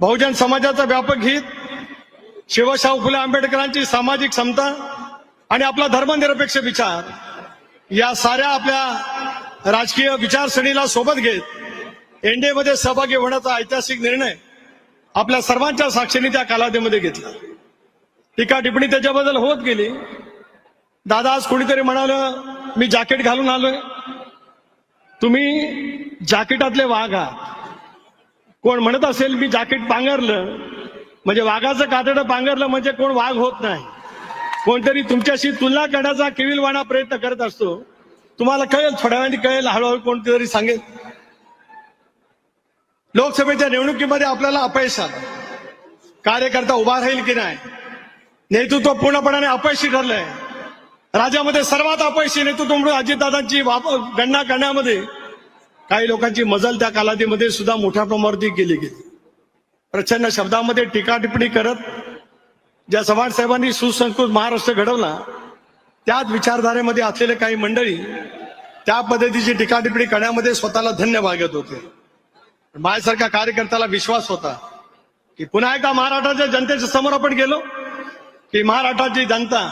बहुजन समाजाचा व्यापक हित शिवशाहू फुले आंबेडकरांची सामाजिक समता आणि आपला धर्मनिरपेक्ष विचार या साऱ्या आपल्या राजकीय विचारसरणीला सोबत घेत एनडीएमध्ये सहभागी होण्याचा ऐतिहासिक निर्णय आपल्या सर्वांच्या साक्षीने त्या कालावधीमध्ये घेतला. टीका टिप्पणी त्याच्याबद्दल होत गेली. दादा आज कोणीतरी म्हणालं मी जॅकेट घालून आलोय. तुम्ही जॅकेटातले वाघ आहात. कोण म्हणत असेल मी जॅकेट पांघरलं म्हणजे वाघाचं कातडं पांघरलं म्हणजे कोण वाघ होत नाही. कोणतरी तुमच्याशी तुलना करण्याचा किविलवाणा प्रयत्न करत असतो. तुम्हाला कळेल थोड्या वेळाने कळेल हळूहळू कोणतरी सांगेल. लोकसभेच्या निवडणुकीमध्ये आपल्याला अपयश आलं. कार्यकर्ता उभा राहील की नाही? नेतृत्व पूर्णपणाने अपयशी ठरलंय. राज्यामध्ये सर्वात अपयशी नेतृत्व म्हणून अजितदादांची गणना करण्यामध्ये काही लोकांची मजल त्या कालावधीमध्ये सुद्धा मोठ्या प्रमाणावरती केली गेली. प्रचंड शब्दामध्ये टीका टिप्पणी करत ज्या चव्हाण साहेबांनी सुसंस्कृत महाराष्ट्र घडवला त्याच विचारधारेमध्ये असलेले काही मंडळी त्या पद्धतीची टीका टिप्पणी करण्यामध्ये स्वतःला धन्य भागत होते. माझ्यासारख्या कार्यकर्त्याला विश्वास होता की पुन्हा एकदा महाराष्ट्राच्या जनतेच्या समोर आपण गेलो की महाराष्ट्राची जनता